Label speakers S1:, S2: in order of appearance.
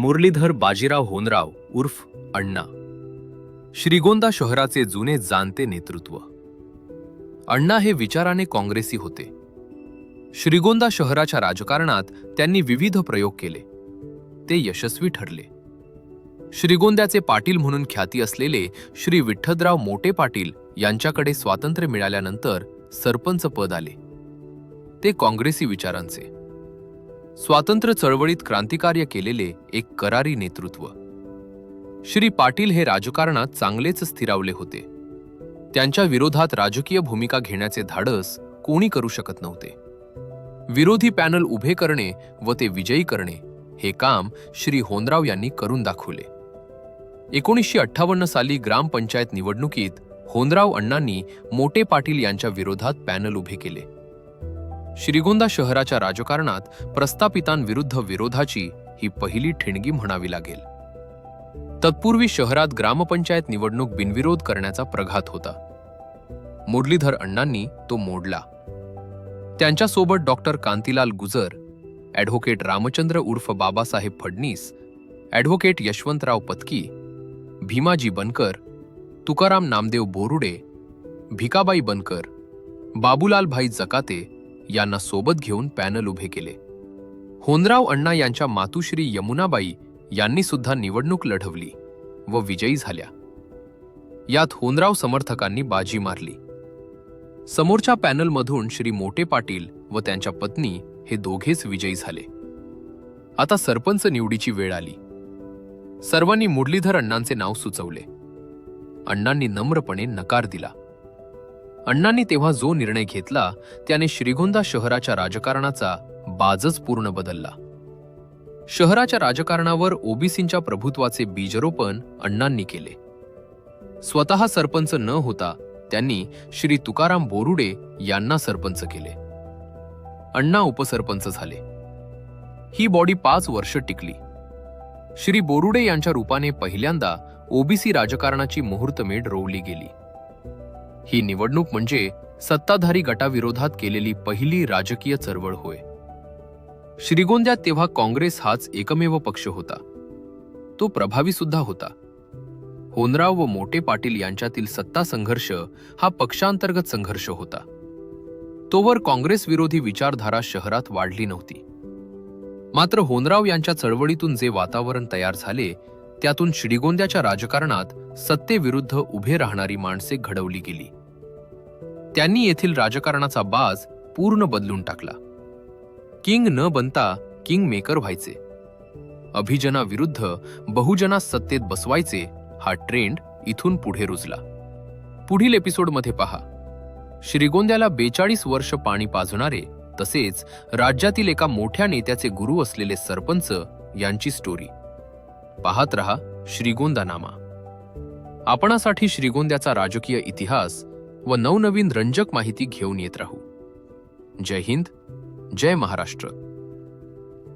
S1: मुरलीधर बाजीराव होनराव उर्फ अण्णा. श्रीगोंदा शहराचे जुने जाणते नेतृत्व. अण्णा हे विचाराने काँग्रेसी होते. श्रीगोंदा शहराच्या राजकारणात त्यांनी विविध प्रयोग केले. ते यशस्वी ठरले. श्रीगोंद्याचे पाटील म्हणून ख्याती असलेले श्री विठ्ठलराव मोटे पाटील यांच्याकडे स्वातंत्र्य मिळाल्यानंतर सरपंच पद आले. ते काँग्रेसी विचारांचे. स्वातंत्र्य चळवळीत क्रांतिकार्य केलेले एक करारी नेतृत्व. श्री पाटील हे राजकारणात चांगलेच स्थिरावले होते. त्यांच्या विरोधात राजकीय भूमिका घेण्याचे धाडस कोणी करू शकत नव्हते. विरोधी पॅनल उभे करणे व ते विजयी करणे हे काम श्री होनराव यांनी करून दाखवले. एकोणीसशे अठ्ठावन्न साली ग्रामपंचायत निवडणुकीत होनराव अण्णांनी मोटे पाटील यांच्या विरोधात पॅनल उभे केले. श्रीगोंदा शहराच्या राजकारणात प्रस्थापितांविरुद्ध विरोधाची ही पहिली ठिणगी म्हणावी लागेल. तत्पूर्वी शहरात ग्रामपंचायत निवडणूक बिनविरोध करण्याचा प्रघात होता. मुरलीधर अण्णांनी तो मोडला. त्यांच्यासोबत डॉक्टर कांतीलाल गुजर ॲडव्होकेट रामचंद्र उर्फ बाबासाहेब फडणीस ॲडव्होकेट यशवंतराव पत्की भीमाजी बनकर तुकाराम नामदेव बोरुडे भिकाबाई बनकर बाबूलालभाई जकाते यांना सोबत घेऊन पॅनल उभे केले. होनराव अण्णा यांच्या मातुश्री यमुनाबाई यांनी सुद्धा निवडणूक लढवली व विजयी झाल्या. यात होनराव समर्थकांनी बाजी मारली. समोरच्या पॅनलमधून श्री मोटे पाटील व त्यांच्या पत्नी हे दोघेच विजयी झाले. आता सरपंच निवडीची वेळ आली. सर्वांनी मुरलीधर अण्णांचे नाव सुचवले. अण्णांनी नम्रपणे नकार दिला. अण्णांनी तेव्हा जो निर्णय घेतला त्याने श्रीगोंदा शहराच्या राजकारणाचा बाजच पूर्ण बदलला. शहराच्या राजकारणावर ओबीसींच्या प्रभुत्वाचे बीजरोपण अण्णांनी केले. स्वतः सरपंच न होता त्यांनी श्री तुकाराम बोरुडे यांना सरपंच केले. अण्णा उपसरपंच झाले. ही बॉडी पाच वर्ष टिकली. श्री बोरुडे यांच्या रूपाने पहिल्यांदा ओबीसी राजकारणाची मुहूर्तमेढ रोवली गेली. ही निवडणूक म्हणजे सत्ताधारी गटाविरोधात केलेली पहिली राजकीय चळवळ होय. श्रीगोंद्यात तेव्हा काँग्रेस हाच एकमेव पक्ष होता. तो प्रभावी सुद्धा होता. होनराव व मोटे पाटील यांच्यातील सत्ता संघर्ष हा पक्षांतर्गत संघर्ष होता. तोवर काँग्रेस विरोधी विचारधारा शहरात वाढली नव्हती. मात्र होनराव यांच्या चळवळीतून जे वातावरण तयार झाले त्यातून श्रीगोंद्याच्या राजकारणात सत्तेविरुद्ध उभे राहणारी माणसे घडवली गेली. त्यांनी येथील राजकारणाचा बाज पूर्ण बदलून टाकला. किंग न बनता किंग मेकर व्हायचे. अभिजनाविरुद्ध बहुजना सत्तेत बसवायचे हा ट्रेंड इथून पुढे रुजला. पुढील एपिसोडमध्ये पहा. श्रीगोंद्याला बेचाळीस वर्ष पाणी पाजणारे तसेच राज्यातील एका मोठ्या नेत्याचे गुरु असलेले सरपंच यांची स्टोरी पाहत रहा श्रीगोंदा नामा. आपणासाठी श्रीगोंद्याचा राजकीय इतिहास व नवनवीन रंजक माहिती घेऊन येत राहू. जय हिंद जय महाराष्ट्र.